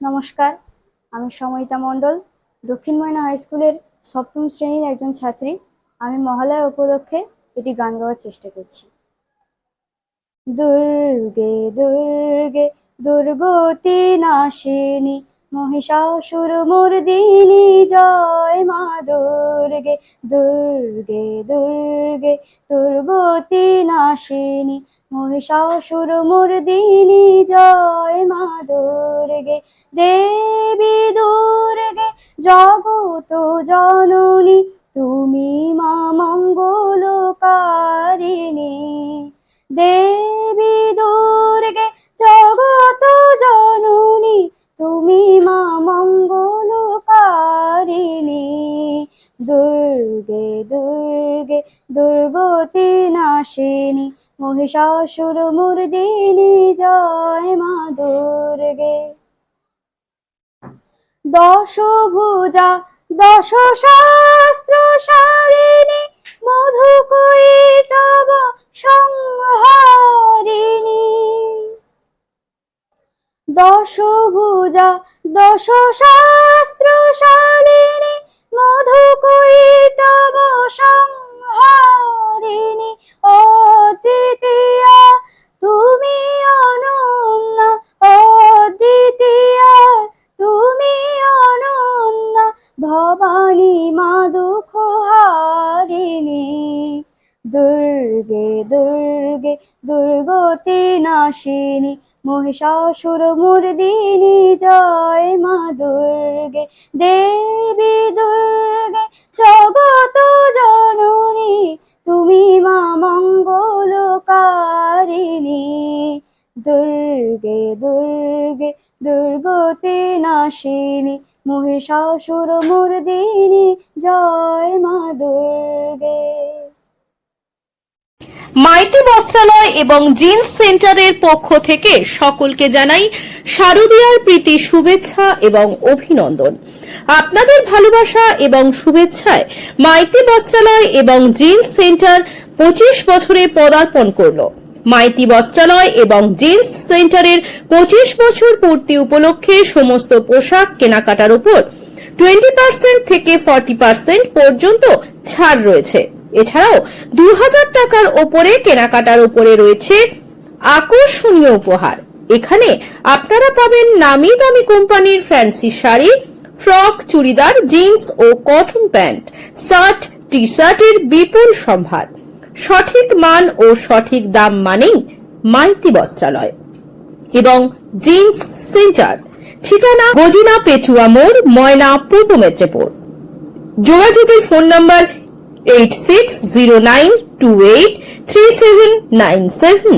নমস্কার, আমি সময়িতা মণ্ডল, দক্ষিণ ময়না হাই স্কুলের সপ্তম শ্রেণির একজন ছাত্রী। আমি মহালয়া উপলক্ষে এটি গান গাওয়ার চেষ্টা করছি। দুর্গে দুর্গে, দুর্গতি নাশিনী মহিষাসুর মুরদিনী জয় মা দুর্গে দুর্গে দুর্গে, দুর্গতি নাশিনী। মহিষাসুর মুরদিনী জয় মা দুর্গে, দেবী দুর্গে, জগত জননী। দুর্গে দুর্গে, দুর্গতি নাশিনী, মহিষাসুর মর্দিনী, জয় মা দুর্গে। দশ ভুজা দশ শাস্ত্র শালিনী মধু কৈটব সংহারিণী। দশ ভুজা দশ শাস্ত্র ভবানী মা দুঃখ হারিণী দুর্গে দুর্গে, দুর্গতি নাশিনী। মহিষাসুর মর্দিনী জয় মা দুর্গে। দেবী দুর্গে, জগত জননী, তুমি মা মঙ্গলকারিণী। দুর্গে দুর্গে, দুর্গতি নাশিনী। মহিষাসুর মর্দিনী জয় মা দুর্গে। মাইতি বস্ত্রালয় এবং জিন্স সেন্টারের পক্ষ থেকে সকলকে জানাই শারদীয়ার প্রীতি, শুভেচ্ছা এবং অভিনন্দন। আপনাদের ভালোবাসা এবং শুভেচ্ছায় মাইতি বস্ত্রালয় এবং জিন্স সেন্টার পঁচিশ বছরে পদার্পণ করল। মাইতি বস্ত্রালয় এবং জিন্স সেন্টারের পঁচিশ বছর পূর্তি উপলক্ষে সমস্ত পোশাক কেনাকাটার উপর টোয়েন্টি পার্সেন্ট থেকে ফর্টি পার্সেন্ট পর্যন্ত ছাড় রয়েছে। এছাড়াও দু হাজার টাকার ওপরে কেনাকাটার উপরে রয়েছে আকর্ষণীয় উপহার। এখানে আপনারা পাবেন নামি দামি কোম্পানির fancy sari, frock, churidar, jeans ও কটন প্যান্ট, শার্ট টি শার্টের বিপুল সম্ভার। সঠিক মান ও সঠিক দাম মানেই মাইতি বস্ত্রালয় এবং জিন্স সেন্টার ঠিকানা গজিনা পেচুয়া মোড়, ময়না পূর্ব মেদিনীপুর। যোগাযোগের phone number eight six zero nine two eight three seven nine seven.